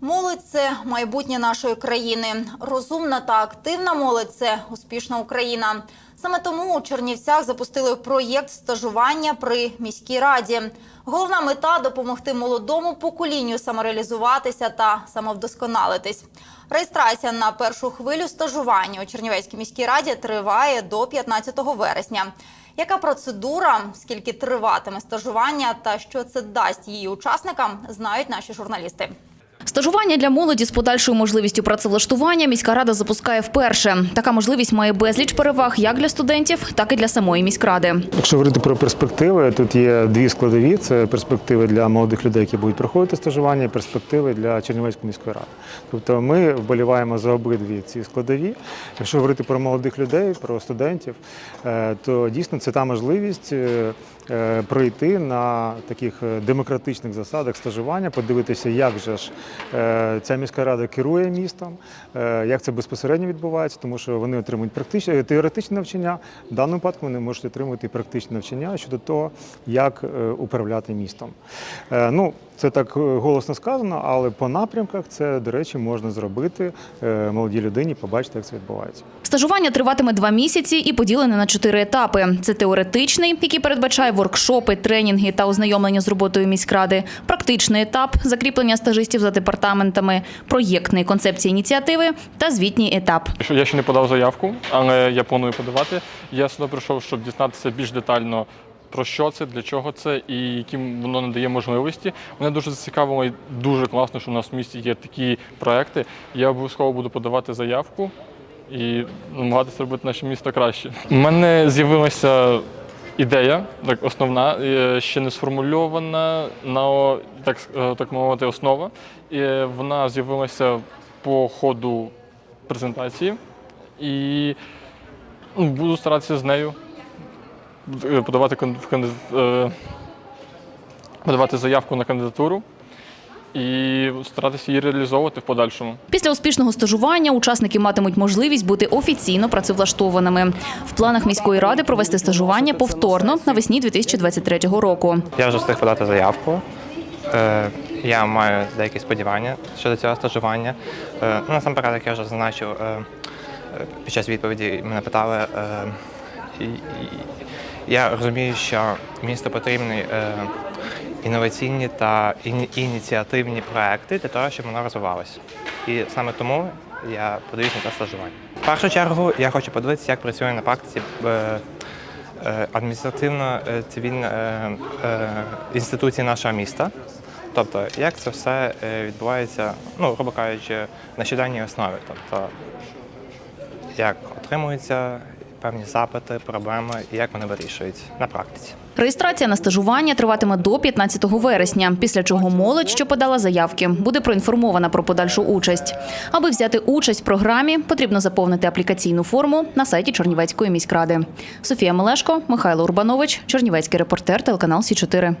Молодь це майбутнє нашої країни. Розумна та активна молодь це успішна Україна. Саме тому у Чернівцях запустили проєкт стажування при міській раді. Головна мета допомогти молодому поколінню самореалізуватися та самовдосконалитись. Реєстрація на першу хвилю стажування у Чернівецькій міській раді триває до 15 вересня. Яка процедура, скільки триватиме стажування та що це дасть її учасникам, знають наші журналісти. Стажування для молоді з подальшою можливістю працевлаштування міська рада запускає вперше. Така можливість має безліч переваг як для студентів, так і для самої міськради. Якщо говорити про перспективи, тут є дві складові: це перспективи для молодих людей, які будуть проходити стажування, і перспективи для Чернівецької міської ради. Тобто ми вболіваємо за обидві ці складові. Якщо говорити про молодих людей, про студентів, е, то дійсно це та можливість е, е, пройти на таких демократичних засадах стажування, подивитися, як же ж ця міська рада керує містом, е, як це безпосередньо відбувається, тому що вони отримують практичне теоретичне навчання. В даному випадку вони можуть отримати практичне навчання щодо того, як е, управляти містом. Е, Ну, це так е, голосно сказано, але по напрямках це, до речі, можна зробити е, молодій людині, побачити, як це відбувається. Стажування триватиме два місяці і поділене на чотири етапи: це теоретичний, який передбачає воркшопи, тренінги та ознайомлення з роботою міськради, практичний етап закріплення стажистів за департаментами, проєктний концепції ініціативи та звітній етап. Що Я ще не подав заявку, але я планую подавати. Я сюди прийшов, щоб дізнатися більш детально. Про що це, для чого це і яким воно надає можливості. Мене дуже зацікавило і дуже класно, що у нас в місті є такі проекти. Я обов'язково буду подавати заявку і намагатися робити наше місто краще. У мене з'явилася ідея, так основна, е, ще не сформульована на так, е, так мовити основа. І вона з'явилася по ходу презентації і ну, буду старатися з нею подавати, кан- в е, подавати заявку на кандидатуру і старатися її реалізовувати в подальшому. Після успішного стажування учасники матимуть можливість бути офіційно працевлаштованими. В планах міської ради провести стажування повторно навесні 2023 року. Я вже встиг подати заявку. Е, Я маю деякі сподівання щодо цього стажування. Е, насамперед, як я вже зазначив, е, е, під час відповіді мене питали. Я розумію, що місту потрібні е, інноваційні та ініціативні проекти для того, щоб воно розвивалося. І саме тому я подивився на це стажування. В першу чергу я хочу подивитися, як працює на практиці е, е, адміністративно-цивільна е, е, інституції нашого міста. Тобто, як це все відбувається, ну, грубо кажучи, на щоденній основі. Тобто, як отримуються певні запити, проблеми і як вони вирішують на практиці. Реєстрація на стажування триватиме до 15 вересня, після чого молодь, що подала заявки, буде проінформована про подальшу участь. Аби взяти участь в програмі, потрібно заповнити аплікаційну форму на сайті Чернівецької міськради. Софія Мелешко, Михайло Урбанович, Чернівецький репортер, телеканал Сі 4